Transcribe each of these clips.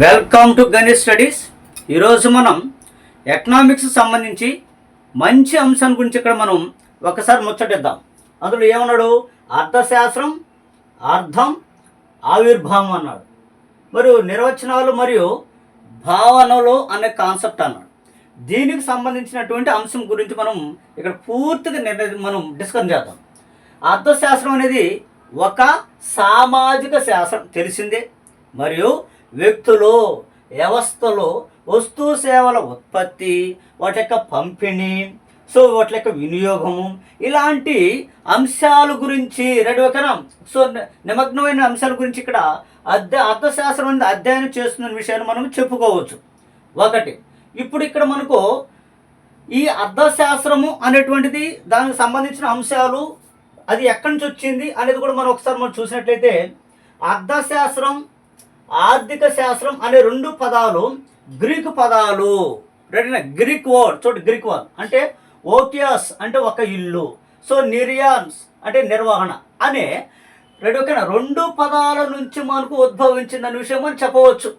Welcome to Ganesh studies. ఈరోజు మనం economics సంబంధించి మంచి అంశం గురించి ఇక్కడ మనం ఒకసారి ముచ్చటిద్దాం. అందులో ఏమన్నాడు? అర్థశాస్త్రం అర్థం ఆవిర్భావం అన్నాడు. మరియు నిర్వచనాలు మరియు భావనలు అనే కాన్సెప్ట్ అన్నాడు. దీనికి సంబంధించినటువంటి అంశం గురించి మనం ఇక్కడ పూర్తిగా నిర్ణయం మనం డిస్కస్ చేద్దాం. అర్థశాస్త్రం అనేది ఒక సామాజిక శాస్త్రం. తెలిసిందే. మరియు వ్యక్తులు వ్యవస్థలు వస్తు సేవల ఉత్పత్తి వాటి యొక్క పంపిణీ సో వాటి యొక్క వినియోగము ఇలాంటి అంశాల గురించి రెండు ఓకేనా సో నిమగ్నమైన అంశాల గురించి ఇక్కడ అధ్య అర్థశాస్త్రం అనేది అధ్యయనం చేస్తున్న విషయాన్ని మనం చెప్పుకోవచ్చు. ఒకటి ఇప్పుడు ఇక్కడ మనకు ఈ అర్థశాస్త్రము అనేటువంటిది దానికి సంబంధించిన అంశాలు అది ఎక్కడి నుంచి వచ్చింది అనేది కూడా మనం ఒకసారి మనం చూసినట్లయితే అర్థశాస్త్రం ఆర్థిక శాస్త్రం అనే రెండు పదాలు గ్రీకు పదాలు. రెడీనా గ్రీక్ వర్డ్ చూడు గ్రీక్ వర్డ్. అంటే ఓకియాస్ అంటే ఒక ఇల్లు. సో నిరియాన్స్ అంటే నిర్వహణ అనే రెడీ ఓకేనా రెండు పదాల నుంచి మనకు ఉద్భవించిందనే విషయం మనం చెప్పవచ్చు.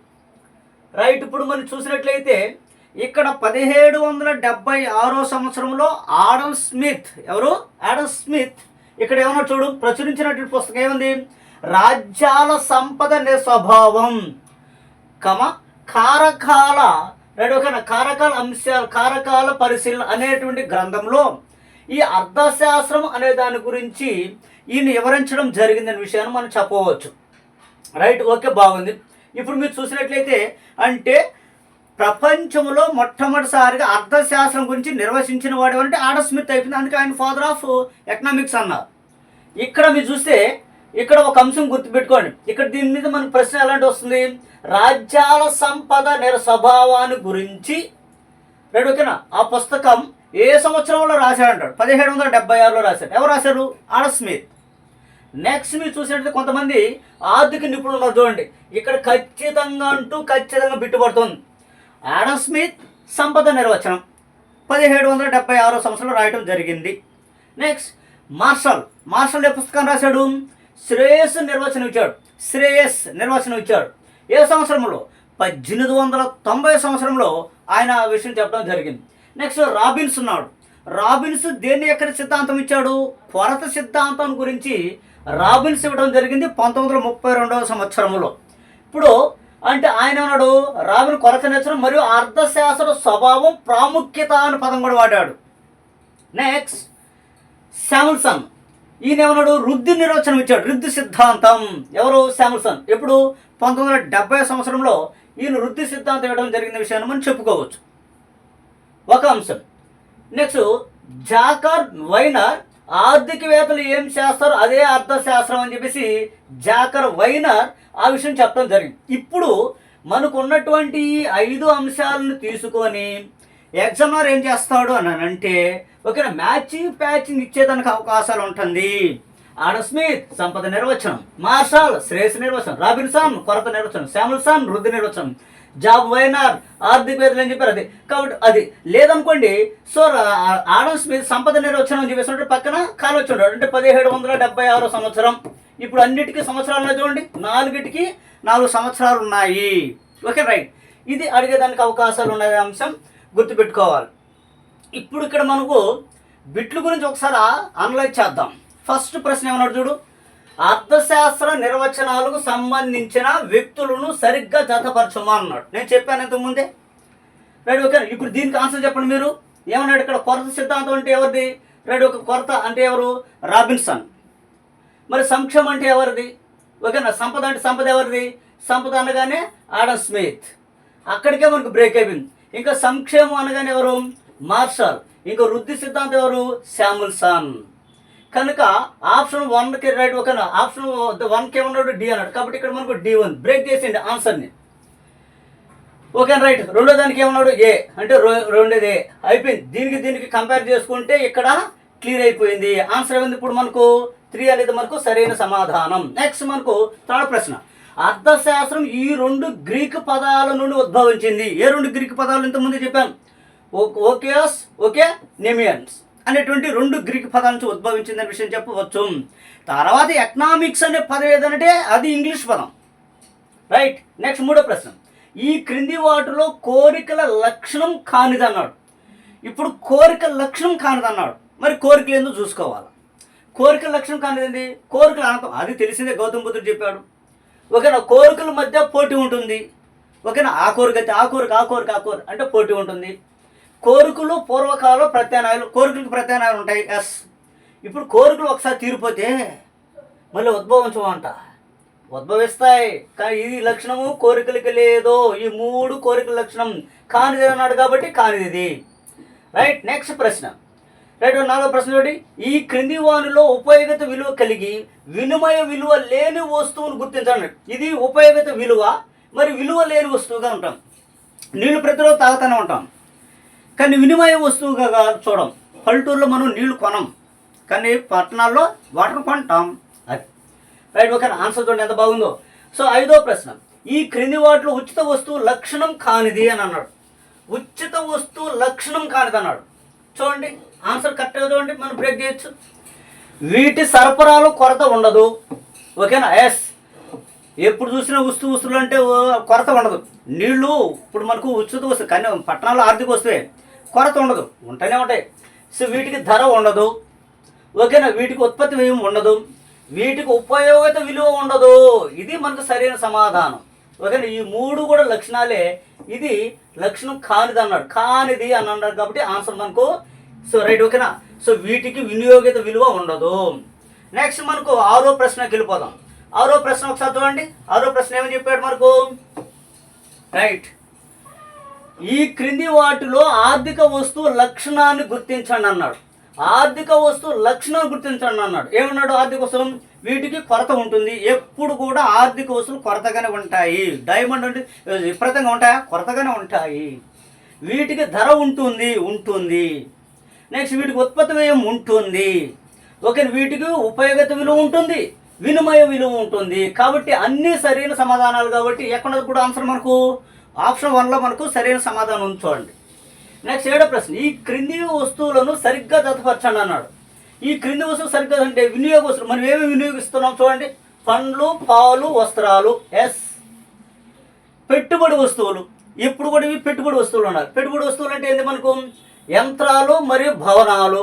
రైట్ ఇప్పుడు మనం చూసినట్లయితే ఇక్కడ పదిహేడు వందల డెబ్బై ఆరో సంవత్సరంలో ఆడమ్ స్మిత్. ఎవరు? Adam Smith. ఇక్కడ ఏమన్నా చూడు ప్రచురించినటువంటి పుస్తకం ఏముంది? రాజ్యాల సంపద అనే స్వభావం. కమ కారకాల రెండు కారకాల అంశాలు కారకాల పరిశీలన అనేటువంటి గ్రంథంలో ఈ అర్థశాస్త్రం అనే దాని గురించి ఈయన వివరించడం జరిగిందనే విషయాన్ని మనం చెప్పవచ్చు. రైట్ ఓకే బాగుంది. ఇప్పుడు మీరు చూసినట్లయితే అంటే ప్రపంచంలో మొట్టమొదటిసారిగా అర్థశాస్త్రం గురించి నిర్వచించిన వాడు అంటే ఆడమ్ స్మిత్ అయిపోయింది. అందుకే ఆయన ఫాదర్ ఆఫ్ ఎకనామిక్స్ అన్నారు. ఇక్కడ మీరు చూస్తే ఇక్కడ ఒక అంశం గుర్తుపెట్టుకోండి. ఇక్కడ దీని మీద మనకు ప్రశ్న ఎలాంటి వస్తుంది? రాజ్యాల సంపద నిర స్వభావాన్ని గురించి. రైట్ ఓకేనా? ఆ పుస్తకం ఏ సంవత్సరంలో రాశాడు అంటాడు పదిహేడు వందల డెబ్బై ఆరులో రాశాడు. ఎవరు రాశారు? ఆడస్మిత్ నెక్స్ట్ మీరు చూసినట్టు కొంతమంది ఆర్థిక నిపుణులు చూడండి. ఇక్కడ ఖచ్చితంగా అంటూ ఖచ్చితంగా బిట్టుపడుతుంది ఆడమ్ స్మిత్ సంపద నిర్వచనం. పదిహేడు వందల డెబ్బై ఆరో సంవత్సరంలో రాయటం జరిగింది. Next martial. మార్షల్ ఏ పుస్తకం రాశాడు? శ్రేయస్సు నిర్వచనం ఇచ్చాడు శ్రేయస్ నిర్వచనం ఇచ్చాడు ఏ సంవత్సరంలో? పద్దెనిమిది వందల తొంభై సంవత్సరంలో ఆయన ఆ విషయం చెప్పడం జరిగింది. నెక్స్ట్ రాబిన్స్ ఉన్నాడు. రాబిన్స్ దేన్ని ఎక్కడ సిద్ధాంతం ఇచ్చాడు? కొరత సిద్ధాంతం గురించి రాబిన్స్ ఇవ్వడం జరిగింది పంతొమ్మిది వందల ముప్పై రెండవ సంవత్సరంలో. ఇప్పుడు అంటే ఆయన ఉన్నాడు రాబిన్ కొరత నేర్చడం మరియు అర్థశాస్త్ర స్వభావం ప్రాముఖ్యత అనే పదం కూడా వాడాడు. నెక్స్ట్ శామ్సంగ్ ఈయన ఏమన్నాడు వృద్ధి నిర్వచనం ఇచ్చాడు. వృద్ధి సిద్ధాంతం. ఎవరు? శామ్సన్ ఎప్పుడు పంతొమ్మిది వందల డెబ్బై సంవత్సరంలో ఈయన వృద్ధి సిద్ధాంతం ఇవ్వడం జరిగిన విషయాన్ని మనం చెప్పుకోవచ్చు. ఒక అంశం. నెక్స్ట్ జాకర్ వైనర్ ఆర్థికవేత్తలు ఏం చేస్తారో? అదే అర్థశాస్త్రం అని చెప్పేసి జాకర్ వైనర్ ఆ విషయం చెప్పడం జరిగింది. ఇప్పుడు మనకున్నటువంటి ఈ ఐదు అంశాలను తీసుకొని ఎగ్జామినర్ ఏం చేస్తాడు అని అంటే ఓకేనా మ్యాచింగ్ ప్యాచింగ్ ఇచ్చేదానికి అవకాశాలు ఉంటుంది. ఆడ స్మిత్ సంపద నిర్వచనం. మార్షాల్ శ్రేయస్ నిర్వచనం. రాబిన్సన్ కొరత నిర్వచనం. శాముల్సన్ వృద్ధి నిర్వచనం. జాబ్ వైనార్ ఆర్థిక వేదలు అని చెప్పారు అది. కాబట్టి అది లేదనుకోండి సో రా- ఆడమ్ స్మిత్ సంపద నిర్వచనం అని పక్కన కాలొచ్చాడు అంటే పదిహేడు వందల డెబ్బై ఆరో సంవత్సరం. ఇప్పుడు అన్నిటికీ సంవత్సరాలు చూడండి. నాలుగిటికి నాలుగు సంవత్సరాలు ఉన్నాయి. Okay right. ఇది అడిగేదానికి అవకాశాలు ఉన్నది అంశం. గుర్తుపెట్టుకోవాలి. ఇప్పుడు ఇక్కడ మనకు బిట్ల గురించి ఒకసారి అనలైజ్ చేద్దాం. ఫస్ట్ ప్రశ్న ఏమన్నాడు చూడు? అర్థశాస్త్ర నిర్వచనాలకు సంబంధించిన వ్యక్తులను సరిగ్గా జతపరచమా అన్నాడు. నేను చెప్పాను ఇంతకుముందే. రైట్ ఓకే ఇప్పుడు దీనికి ఆన్సర్ చెప్పండి మీరు. ఏమన్నాడు ఇక్కడ? కొరత సిద్ధాంతం అంటే ఎవరిది? రైట్ ఒక కొరత అంటే ఎవరు? రాబిన్సన్. మరి సంక్షేమం అంటే ఎవరిది? ఓకేనా సంపద అంటే సంపద ఎవరిది? సంపద అనగానే ఆడమ్ స్మిత్. అక్కడికే మనకు బ్రేక్ అయిపోయింది. ఇంకా సంక్షేమం అనగానే ఎవరు? మార్షల్. ఇంకా వృద్ధి సిద్ధాంతం ఎవరు? శాముల్సన్. కనుక ఆప్షన్ వన్కి రైట్ ఒక ఆప్షన్ వన్కి ఏమన్నాడు? డి అన్నాడు. కాబట్టి ఇక్కడ మనకు డి వన్ బ్రేక్ చేసింది ఆన్సర్ని. Okay right. రెండో దానికి ఏమన్నాడు? ఏ. అంటే రెండోది ఏ. అయిపోయింది. దీనికి దీనికి కంపేర్ చేసుకుంటే ఇక్కడ క్లియర్ అయిపోయింది. ఆన్సర్ ఏమైంది ఇప్పుడు మనకు? త్రీ అనేది మనకు సరైన సమాధానం. నెక్స్ట్ మనకు థర్డ్ ప్రశ్న. అర్థశాస్త్రం ఈ రెండు గ్రీక్ పదాల నుండి ఉద్భవించింది. ఏ రెండు గ్రీక్ పదాలు ఇంతకుముందు చెప్పాను ఓ- ఓకే నెమియన్స్ అనేటువంటి రెండు గ్రీక్ పదాల నుంచి ఉద్భవించిందనే విషయం చెప్పవచ్చు. తర్వాత ఎకనామిక్స్ అనే పదం ఏదంటే అది ఇంగ్లీష్ పదం. రైట్ నెక్స్ట్ మూడో ప్రశ్న. ఈ క్రింది వాటిలో కోరికల లక్షణం కానిదన్నాడు. ఇప్పుడు కోరికల లక్షణం కానిదన్నాడు. మరి కోరికలు ఏందో చూసుకోవాలి? కోరికల లక్షణం కానిదండి కోరికలు అనంతం. అది తెలిసిందే గౌతమ్ బుద్ధుడు చెప్పాడు. ఓకేనా కోరికల మధ్య పోటీ ఉంటుంది. ఓకేనా ఆ కోరిక అయితే ఆ కోరిక ఆ కోరిక ఆ కోరిక అంటే పోటీ ఉంటుంది. కోరికలు పూర్వకాల ప్రత్యామ్నాయాలు కోరికలకు ప్రత్యామ్నాయాలు ఉంటాయి. ఎస్ ఇప్పుడు కోరికలు ఒకసారి తీరిపోతే మళ్ళీ ఉద్భవించమంట ఉద్భవిస్తాయి. కానీ ఇది లక్షణము కోరికలకి లేదో. ఈ మూడు కోరికల లక్షణం కానిది అన్నాడు కాబట్టి కానిది రైట్ నెక్స్ట్ ప్రశ్న. రైట్ నాలుగో ప్రశ్న చూడండి. ఈ క్రింది వానిలో ఉపయోగిత విలువ కలిగి వినిమయ విలువ లేని వస్తువును గుర్తించాలి ఇది ఉపయోగిత విలువ మరి విలువ లేని వస్తువుగా ఉంటాం. నీళ్ళు ప్రతిరోజు తాగుతూనే ఉంటాం. కానీ వినిమయ వస్తువుగా చూడం. పల్లెటూరులో మనం నీళ్ళు కొనం. కానీ పట్టణాల్లో వాటర్ కొంటాం. అది. రైట్ ఓకే ఆన్సర్ చూడండి ఎంత బాగుందో. సో ఐదో ప్రశ్న. ఈ క్రింది వాటిలో ఉచిత వస్తువు లక్షణం కానిది అని అన్నాడు. ఉచిత వస్తువు లక్షణం కానిది అన్నాడు. చూడండి. ఆన్సర్ కరెక్ట్ చూడండి మనం బ్రేక్ చేయొచ్చు. వీటి సరఫరాలో కొరత ఉండదు. ఓకేనా? ఎస్ ఎప్పుడు చూసినా వస్తు వస్తువులు అంటే ఓ కొరత ఉండదు. నీళ్ళు ఇప్పుడు మనకు ఉచిత వస్తుంది కానీ పట్టణాల్లో ఆర్థిక వస్తే కొరత ఉండదు. ఉంటూనే ఉంటాయి. సో వీటికి ధర ఉండదు. ఓకేనా? వీటికి ఉత్పత్తి వ్యయం ఉండదు. వీటికి ఉపయోగిత విలువ ఉండదు. ఇది మనకు సరైన సమాధానం. ఓకేనా? ఈ మూడు కూడా లక్షణాలే. ఇది లక్షణం కానిది అన్నాడు కానిది అని అన్నాడు కాబట్టి ఆన్సర్ మనకు సో రైట్ ఓకేనా సో వీటికి వినియోగిత విలువ ఉండదు. నెక్స్ట్ మనకు ఆరో ప్రశ్నకి వెళ్ళిపోదాం. ఆరో ప్రశ్న ఒకసారి చూడండి. ఆరో ప్రశ్న ఏమని చెప్పాడు మనకు? రైట్ ఈ క్రింది వాటిలో ఆర్థిక వస్తువు లక్షణాన్ని గుర్తించండి అన్నాడు. ఆర్థిక వస్తువు లక్షణాన్ని గుర్తించండి అన్నాడు. ఏమన్నాడు ఆర్థిక వస్తువు? వీటికి కొరత ఉంటుంది. ఎప్పుడు కూడా ఆర్థిక వస్తువులు కొరతగానే ఉంటాయి. డైమండ్ అంటే విపరీతంగా ఉంటాయా? కొరతగానే ఉంటాయి. వీటికి ధర ఉంటుంది ఉంటుంది. నెక్స్ట్ వీటికి ఉత్పత్తి వ్యయం ఉంటుంది. ఓకే వీటికి ఉపయోగత విలువ ఉంటుంది వినిమయ విలువ ఉంటుంది. కాబట్టి అన్నీ సరైన సమాధానాలు కాబట్టి ఎక్కడ కూడా ఆన్సర్ మనకు ఆప్షన్ వన్లో మనకు సరైన సమాధానం ఉంది చూడండి. నెక్స్ట్ ఏడో ప్రశ్న ఈ క్రింది వస్తువులను సరిగ్గా జతపరచండి అన్నాడు. ఈ క్రింది వస్తువులు సరిగ్గా అంటే వినియోగ వస్తువులు మనం ఏమి వినియోగిస్తున్నాం చూడండి. పండ్లు పాలు వస్త్రాలు ఎస్. పెట్టుబడి వస్తువులు ఎప్పుడు కూడా ఇవి పెట్టుబడి వస్తువులు ఉన్నారు పెట్టుబడి వస్తువులు అంటే ఏంటి మనకు? యంత్రాలు మరియు భవనాలు.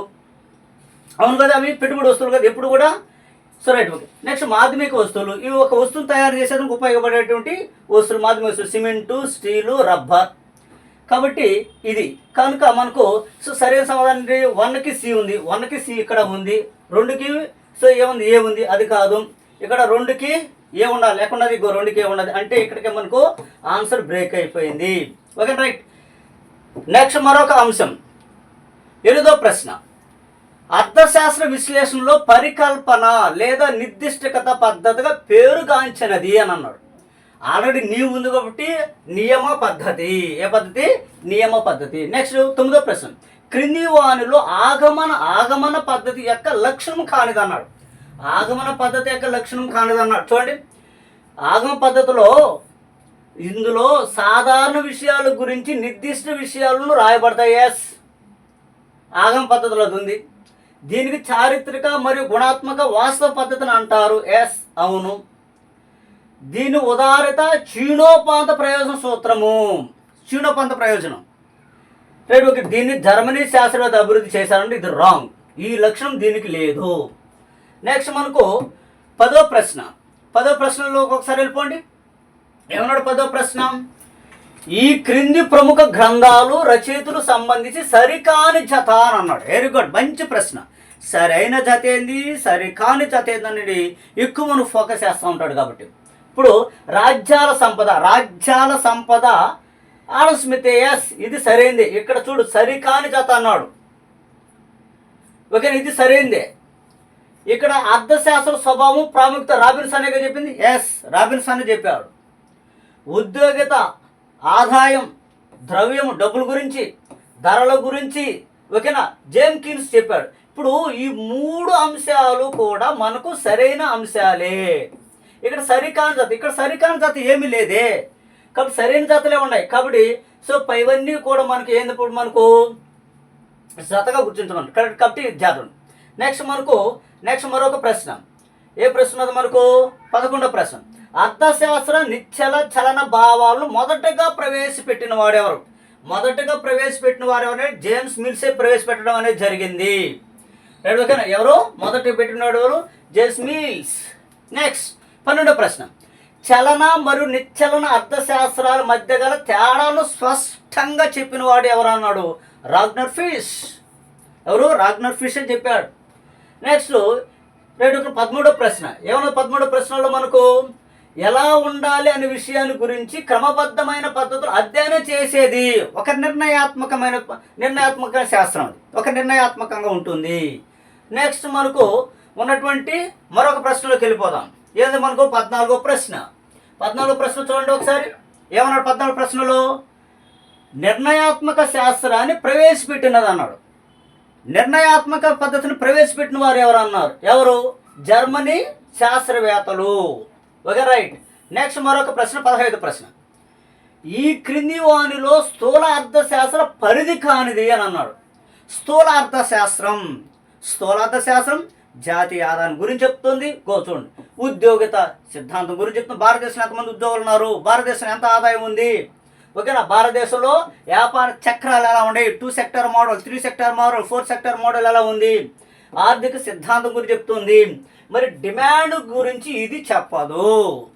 అవును కదా అవి పెట్టుబడి వస్తువులు కదా ఎప్పుడు కూడా సో రైట్ ఓకే నెక్స్ట్ మాధ్యమిక వస్తువులు. ఇవి ఒక వస్తువును తయారు చేసేందుకు ఉపయోగపడేటువంటి వస్తువులు మాధ్యమిక వస్తువులు. Cement steel rubber. కాబట్టి ఇది. కనుక మనకు సో సరైన సమాధానం వన్కి సి ఉంది. వన్కి సి ఇక్కడ ఉంది. రెండుకి సో ఏముంది ఏ ఉంది? అది కాదు. ఇక్కడ రెండుకి ఏ ఉండాలి? లేకుండా రెండుకి ఏ ఉండదు అంటే ఇక్కడికి మనకు ఆన్సర్ బ్రేక్ అయిపోయింది. Okay right. నెక్స్ట్ మరొక అంశం. ఎనిమిదో ప్రశ్న. అర్థశాస్త్ర విశ్లేషణలో పరికల్పన లేదా నిర్దిష్టకత పద్ధతిగా పేరుగాంచినది అని అన్నాడు. ఆల్రెడీ నీవు ఉంది కాబట్టి నియమ పద్ధతి. ఏ పద్ధతి? నియమ పద్ధతి. నెక్స్ట్ తొమ్మిదో ప్రశ్న. క్రింది వాణిలో ఆగమన ఆగమన పద్ధతి యొక్క లక్షణం కానిదన్నాడు ఆగమన పద్ధతి యొక్క లక్షణం కానిదన్నాడు చూడండి. ఆగమ పద్ధతిలో ఇందులో సాధారణ విషయాల గురించి నిర్దిష్ట విషయాలను రాయబడతాయి. ఎస్ ఆగమ పద్ధతిలో ఉంది. దీనికి చారిత్రక మరియు గుణాత్మక వాస్తవ పద్ధతిని అంటారు. ఎస్ అవును. దీని ఉదారత చీనోపాంత ప్రయోజన సూత్రము. చీనోపాంత ప్రయోజనం. Right okay. దీన్ని జర్మనీ శాస్త్రవేత్త అభివృద్ధి చేశారంటే ఇది రాంగ్. ఈ లక్షణం దీనికి లేదు. నెక్స్ట్ మనకు పదో ప్రశ్న. పదో ప్రశ్నలో ఒకసారి వెళ్ళిపోండి. ఏమన్నాడు పదో ప్రశ్న? ఈ క్రింది ప్రముఖ గ్రంథాలు రచయితలు సంబంధించి సరికాని జత అని అన్నాడు. వెరీ గుడ్ మంచి ప్రశ్న. సరైన జత ఏంది? సరికాని జత ఏందనేది ఎక్కువ మనం ఫోకస్ చేస్తూ ఉంటాడు కాబట్టి. ఇప్పుడు రాజ్యాల సంపద రాజ్యాల సంపద ఆడమ్ స్మిత్ ఎస్ ఇది సరైంది. ఇక్కడ చూడు సరికాని జత అన్నాడు. ఓకే ఇది సరైందే. ఇక్కడ అర్థశాస్త్ర స్వభావం ప్రాముఖ్యత రాబిన్సన్ చెప్పింది? ఎస్ రాబిన్సన్ అని చెప్పాడు. ఉద్యోగిత ఆదాయం ద్రవ్యం డబ్బుల గురించి ధరల గురించి ఓకేనా? జేమ్ కిన్స్ చెప్పాడు. ఇప్పుడు ఈ మూడు అంశాలు కూడా మనకు సరైన అంశాలే. ఇక్కడ సరికాని జాతి ఇక్కడ సరికాని జాతి ఏమీ లేదే. కాబట్టి సరైన జాతులే ఉన్నాయి. కాబట్టి సో పైవన్నీ కూడా మనకు ఏంది ఇప్పుడు మనకు? జతగా గుర్తించమని కరెక్ట్. కాబట్టి జాతులు నెక్స్ట్ మనకు నెక్స్ట్ మరొక ప్రశ్న. ఏ ప్రశ్న ఉన్నది మనకు? పదకొండో ప్రశ్న. అర్థశాస్త్ర నిశ్చల చలన భావాలు మొదటగా ప్రవేశపెట్టిన వాడెవరు? మొదటగా ప్రవేశపెట్టిన వారు ఎవరంటే జేమ్స్ మిల్సే ప్రవేశపెట్టడం అనేది జరిగింది. రైట్ ఓకేనా? ఎవరు? మొదట పెట్టినవాడు ఎవరు జేమ్స్ మిల్స్. నెక్స్ట్ పన్నెండో ప్రశ్న. చలన మరియు నిశ్చలన అర్థశాస్త్రాల మధ్య గల తేడాను స్పష్టంగా చెప్పిన వాడు ఎవరు అన్నాడు? Ragnar Fish. ఎవరు? రాగ్నర్ ఫిష్ అని చెప్పాడు. నెక్స్ట్ రేటు పదమూడో ప్రశ్న. ఏమన్నా పదమూడో ప్రశ్నలో మనకు? ఎలా ఉండాలి అనే విషయాన్ని గురించి క్రమబద్ధమైన పద్ధతులు అధ్యయనం చేసేది. ఒక నిర్ణయాత్మకమైన నిర్ణయాత్మక శాస్త్రం అది. ఒక నిర్ణయాత్మకంగా ఉంటుంది. నెక్స్ట్ మనకు ఉన్నటువంటి మరొక ప్రశ్నలోకి వెళ్ళిపోదాం. ఏది మనకు? పద్నాలుగో ప్రశ్న. పద్నాలుగో ప్రశ్న చూడండి ఒకసారి. ఏమన్నాడు పద్నాలుగు ప్రశ్నలో? నిర్ణయాత్మక శాస్త్రాన్ని ప్రవేశపెట్టినది అన్నాడు నిర్ణయాత్మక పద్ధతిని ప్రవేశపెట్టిన వారు ఎవరు అన్నారు ఎవరు? జర్మనీ శాస్త్రవేత్తలు. Okay right. నెక్స్ట్ మరొక ప్రశ్న పదహైదు ప్రశ్న. ఈ క్రింది వానిలో స్థూల అర్థశాస్త్ర పరిధి కానిది అని అన్నాడు. స్థూల అర్థశాస్త్రం. స్థూల అర్థశాస్త్రం జాతీయ ఆదాయం గురించి చెప్తుంది. గోచూడండి ఉద్యోగిత సిద్ధాంతం గురించి చెప్తుంది. భారతదేశంలో ఎంతమంది ఉద్యోగులు ఉన్నారు? భారతదేశంలో ఎంత ఆదాయం ఉంది? ఓకేనా? భారతదేశంలో వ్యాపార చక్రాలు ఎలా ఉన్నాయి? Two sector model three sector model four sector model ఎలా ఉంది? ఆర్థిక సిద్ధాంతం గురించి చెప్తుంది. మరి డిమాండ్ గురించి ఇది చెప్పదు.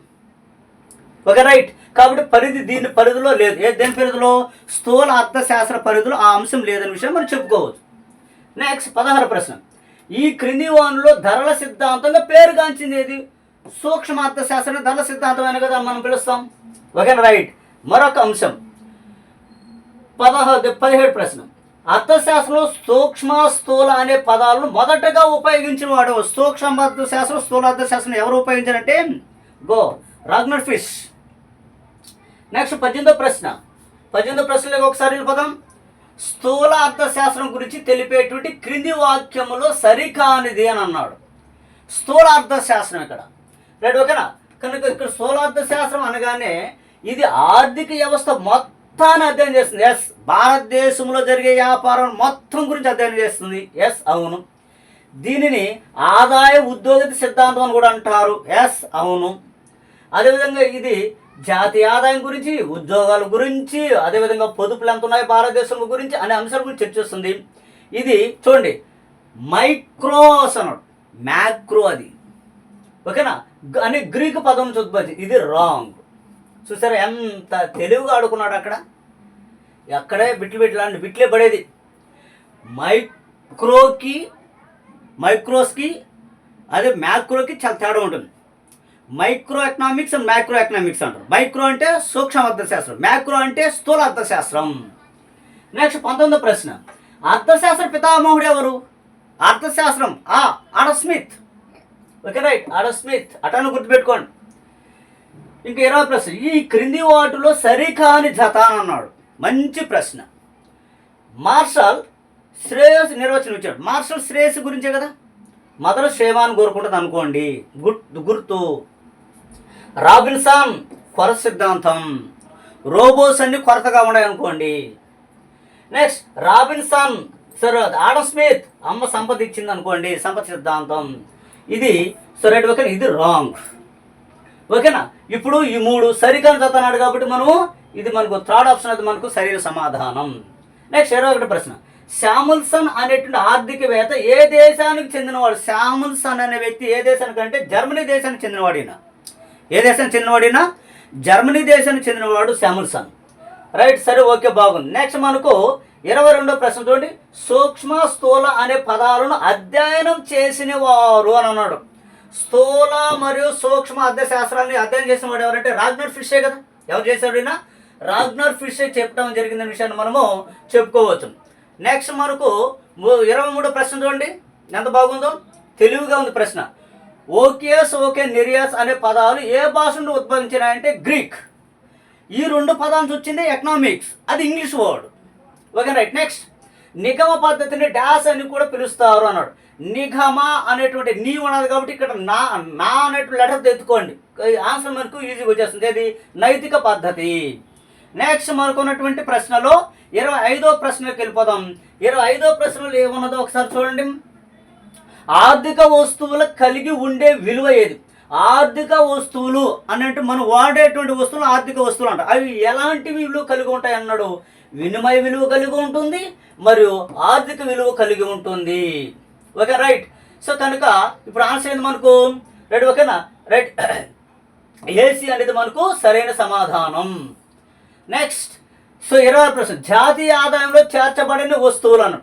Okay right. కాబట్టి పరిధి దీని పరిధిలో లేదు. ఏ దేని పరిధిలో? స్థూల అర్థశాస్త్ర పరిధిలో ఆ అంశం లేదని విషయం మనం చెప్పుకోవచ్చు. నెక్స్ట్ పదహారు ప్రశ్న. ఈ క్రింది వానులో ధరల సిద్ధాంతంగా పేరుగాంచింది ఏది? సూక్ష్మ అర్థశాస్త్రం ధరల సిద్ధాంతమైన కదా మనం పిలుస్తాం. ఓకేనా రైట్. మరొక అంశం. పదహారు పదిహేడు ప్రశ్న. అర్థశాస్త్రంలో సూక్ష్మ స్థూల అనే పదాలను మొదటగా ఉపయోగించిన వాడు. సూక్ష్మ అర్థశాస్త్రం స్థూల అర్థశాస్త్రం ఎవరు ఉపయోగించారంటే? Go Ragnar Frisch. నెక్స్ట్ పద్దెనిమిదో ప్రశ్న. పద్దెనిమిదో ప్రశ్నలోకి ఒకసారి వెళ్ళిపోదాం. స్థూల అర్థశాస్త్రం గురించి తెలిపేటువంటి క్రింది వాక్యములో సరికానిది అని అన్నాడు. స్థూల అర్థశాస్త్రం ఇక్కడ. రైట్ ఓకేనా? కనుక ఇక్కడ స్థూల అర్థశాస్త్రం అనగానే ఇది ఆర్థిక వ్యవస్థ మొత్తాన్ని అధ్యయనం చేస్తుంది. ఎస్ భారతదేశంలో జరిగే వ్యాపారం మొత్తం గురించి అధ్యయనం చేస్తుంది. ఎస్ అవును. దీనిని ఆదాయ ఉద్యోగత సిద్ధాంతం అని కూడా అంటారు. ఎస్ అవును. అదేవిధంగా ఇది జాతీయ ఆదాయం గురించి ఉద్యోగాల గురించి అదేవిధంగా పొదుపులు ఎంత ఉన్నాయి భారతదేశం గురించి అనే అంశాల గురించి చర్చిస్తుంది ఇది చూడండి. మైక్రోస్ అన్నాడు. మ్యాక్రో అది. ఓకేనా? గ- అని గ్రీకు పదం చూద్దాం ఇది రాంగ్. చూసారా ఎంత తెలివిగా ఆడుకున్నాడు అక్కడ? ఎక్కడే బిట్లు పెట్టాలంటే బిట్లే పడేది. మైక్రోకి మైక్రోస్కి అదే మ్యాక్రోకి చాలా తేడా ఉంటుంది. Micro economics and macro economics అంటారు. మైక్రో అంటే సూక్ష్మ అర్థశాస్త్రం మ్యాక్రో అంటే స్థూల అర్థశాస్త్రం నెక్స్ట్ పంతొమ్మిదో ప్రశ్న. అర్థశాస్త్ర పితామహుడు ఎవరు? అర్థశాస్త్రం ఆ Adam Smith. Okay right. Adam Smith. అటను గుర్తుపెట్టుకోండి. ఇంకా ఇరవై ప్రశ్న. ఈ క్రింది వాటిలో సరికాని జత అన్నాడు. మంచి ప్రశ్న. మార్షల్ శ్రేయస్ నిర్వచనం ఇచ్చాడు. మార్షల్ శ్రేయస్ గురించే కదా? మదర్ క్షేమాన్ని కోరుకుంటుంది అనుకోండి. గుర్తు గుర్తు. రాబిన్సన్ కొర సిద్ధాంతం. రోబోస్ అన్ని కొరతగా ఉన్నాయి అనుకోండి నెక్స్ట్ రాబిన్సన్ సరే ఆడమ్ స్మిత్ అమ్మ సంపద ఇచ్చింది అనుకోండి సంపద సిద్ధాంతం. ఇది సో రైట్ ఓకే ఇది రాంగ్. ఓకేనా? ఇప్పుడు ఈ మూడు సరికాని చదువుతున్నాడు కాబట్టి మనము ఇది మనకు థర్డ్ ఆప్షన్ అది మనకు సరైన సమాధానం. నెక్స్ట్ ఇరవై ఒకటి ప్రశ్న. శాముల్సన్ అనేటువంటి ఆర్థికవేత్త ఏ దేశానికి చెందినవాడు? శాముల్సన్ అనే వ్యక్తి ఏ దేశానికి అంటే జర్మనీ దేశానికి చెందినవాడినా? ఏ దేశానికి చెందినవాడినా? జర్మనీ దేశానికి చెందినవాడు శాముల్సన్ రైట్ సరే ఓకే బాగుంది. నెక్స్ట్ మనకు ఇరవై రెండో ప్రశ్న చూడండి. సూక్ష్మ స్థూల అనే పదాలను అధ్యయనం చేసిన వారు అని అన్నాడు. స్థూల మరియు సూక్ష్మ అర్థశాస్త్రాన్ని అధ్యయనం చేసిన వాడు ఎవరంటే రాగ్నర్ ఫిషే కదా. ఎవరు చేశాడు రాగ్నర్ ఫిష్ చెప్పడం జరిగిందనే విషయాన్ని మనము చెప్పుకోవచ్చు. నెక్స్ట్ మనకు ఇరవై మూడో ప్రశ్న చూడండి. ఎంత బాగుందో? తెలివిగా ఉంది ప్రశ్న. ఓకేస్ ఓకే నిరియాస్ అనే పదాలు ఏ భాష నుండి ఉద్భవించినాయంటే గ్రీక్. ఈ రెండు పదాల నుంచి వచ్చింది ఎకనామిక్స్ అది English word. Okay right next నిగమ పద్ధతిని డాష్ అని కూడా పిలుస్తారు అన్నాడు. నిఘమ అనేటువంటి నీ ఉన్నది కాబట్టి ఇక్కడ నా నా అనేటువంటి లెటర్ తెచ్చుకోండి ఆన్సర్ మనకు ఈజీగా వచ్చేస్తుంది. అది నైతిక పద్ధతి. నెక్స్ట్ మనకు ఉన్నటువంటి ప్రశ్నలో ఇరవై ఐదో ప్రశ్నలోకి వెళ్ళిపోదాం ఇరవై ఐదో ప్రశ్నలో ఏమున్నదో ఒకసారి చూడండి ఆర్థిక వస్తువులు కలిగి ఉండే విలువ ఏది ఆర్థిక వస్తువులు అన్నట్టు మనం వాడేటువంటి వస్తువులు ఆర్థిక వస్తువులు అంట అవి ఎలాంటి విలువ కలిగి ఉంటాయి అన్నాడు వినిమయ విలువ కలిగి ఉంటుంది మరియు ఆర్థిక విలువ కలిగి ఉంటుంది ఓకే రైట్ సో కనుక ఇప్పుడు ఆన్సర్ ఏంది మనకు రైట్ ఓకేనా రైట్ ఏసీ అనేది మనకు సరైన సమాధానం. నెక్స్ట్ సో ఇరవై ప్రశ్న. జాతీయ ఆదాయంలో చేర్చబడిన వస్తువులను.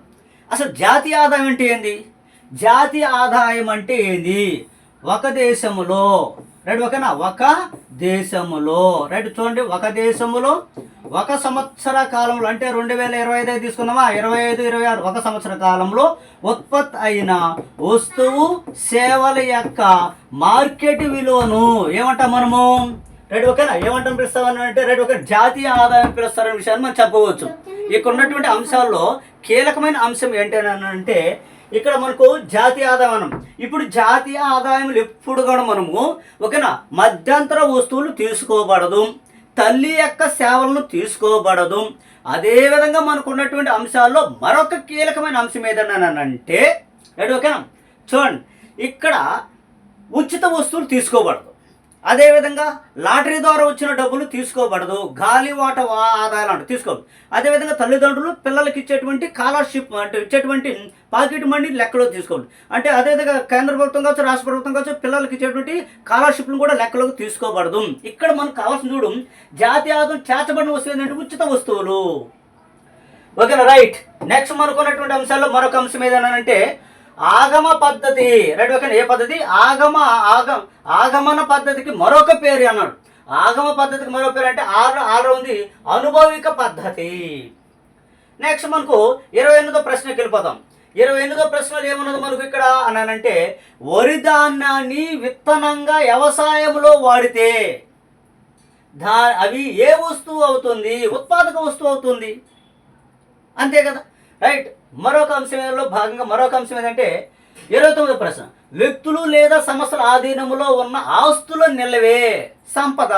అసలు జాతీయ ఆదాయం అంటే ఏంది? జాతీయ ఆదాయం అంటే ఏంది? ఒక దేశములో రైట్ ఓకేనా? ఒక దేశములో. రైట్ చూడండి. ఒక దేశములో ఒక సంవత్సర కాలంలో అంటే రెండు వేల ఇరవై ఐదు తీసుకున్నామా ఇరవై ఐదు ఇరవై ఆరు. ఒక సంవత్సర కాలంలో ఉత్పత్తి అయిన వస్తువు సేవల యొక్క మార్కెట్ విలువను ఏమంటాం మనము? రైట్ ఓకేనా? ఏమంటాం పిలుస్తామని అంటే రైట్ ఓకే జాతీయ ఆదాయం పిలుస్తారనే విషయాన్ని మనం చెప్పవచ్చు. ఇక్కడ ఉన్నటువంటి అంశాల్లో కీలకమైన అంశం ఏంటంటే ఇక్కడ మనకు జాతీయ ఆదాయం ఇప్పుడు జాతీయ ఆదాయములు ఎప్పుడు కూడా మనము ఓకేనా మధ్యంతర వస్తువులు తీసుకోబడదు తల్లి యొక్క సేవలను తీసుకోబడదు. అదేవిధంగా మనకు ఉన్నటువంటి అంశాల్లో మరొక కీలకమైన అంశం ఏదన్నానంటే రైట్ ఓకేనా చూడండి ఇక్కడ ఉచిత వస్తువులు తీసుకోబడదు. అదేవిధంగా లాటరీ ద్వారా వచ్చిన డబ్బులు తీసుకోబడదు. గాలివాట ఆదాయాలు అంటే తీసుకోదు అదేవిధంగా తల్లిదండ్రులు పిల్లలకి ఇచ్చేటువంటి స్కాలర్షిప్ అంటే ఇచ్చేటువంటి పాకెట్ మనీ లెక్కలో తీసుకోండి. అంటే అదేవిధంగా కేంద్ర ప్రభుత్వం కావచ్చు రాష్ట్ర ప్రభుత్వం కావచ్చు పిల్లలకి ఇచ్చేటువంటి స్కాలర్షిప్లు కూడా లెక్కలోకి తీసుకోబడదు. ఇక్కడ మనకు కావాల్సిన చూడు జాతీయ ఆదాయం చేర్చబడిన వస్తువు ఏంటంటే ఉచిత వస్తువులు. ఓకేనా? రైట్. నెక్స్ట్ మనకున్నటువంటి అంశాల్లో మరొక అంశం ఏదైనా అంటే ఆగమ పద్ధతి. రైట్ ఓకేనా ఏ పద్ధతి? ఆగమ ఆగమ ఆగమన పద్ధతికి మరొక పేరు అన్నాడు. ఆగమ పద్ధతికి మరో పేరు అంటే ఆరు ఆరు ఉంది అనుభవిక పద్ధతి. నెక్స్ట్ మనకు ఇరవై ఎనిమిదో ప్రశ్నకి వెళ్ళిపోతాం ఇరవై ఎనిమిదో ప్రశ్నలు ఏమన్నది మనకు ఇక్కడ? అన్నానంటే వరి ధాన్యాన్ని విత్తనంగా వ్యవసాయంలో వాడితే దా అవి ఏ వస్తువు అవుతుంది? ఉత్పాదక వస్తువు అవుతుంది. అంతే కదా? రైట్ మరొక అంశంలో భాగంగా మరొక అంశం ఏంటంటే ఇరవై తొమ్మిది ప్రశ్న. వ్యక్తులు లేదా సంస్థల ఆధీనములో ఉన్న ఆస్తుల నిలవే సంపద.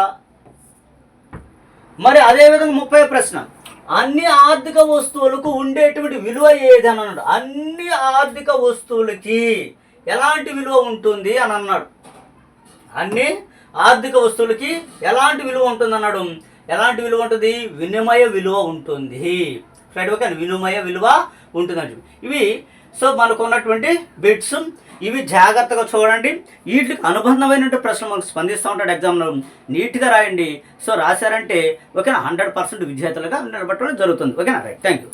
మరి అదేవిధంగా ముప్పై ప్రశ్న. అన్ని ఆర్థిక వస్తువులకు ఉండేటువంటి విలువ ఏది అని అన్నాడు. అన్ని ఆర్థిక వస్తువులకి ఎలాంటి విలువ ఉంటుంది అని అన్నాడు. అన్ని ఆర్థిక వస్తువులకి ఎలాంటి విలువ ఉంటుంది అన్నాడు. ఎలాంటి విలువ ఉంటుంది? వినిమయ విలువ ఉంటుంది. రైట్ ఓకే వినిమయ విలువ ఉంటుందని చెప్పి ఇవి సో మనకు ఉన్నటువంటి బిట్స్ ఇవి జాగ్రత్తగా చూడండి. వీటికి అనుబంధమైనటువంటి ప్రశ్నలు మనకు స్పందిస్తూ ఉంటాడు ఎగ్జామ్లో. నీట్గా రాయండి. సో రాశారంటే ఓకేనా హండ్రెడ్ పర్సెంట్ విద్యార్థులుగా నిలబట్టడం జరుగుతుంది. ఓకేనా రైట్ థ్యాంక్ యూ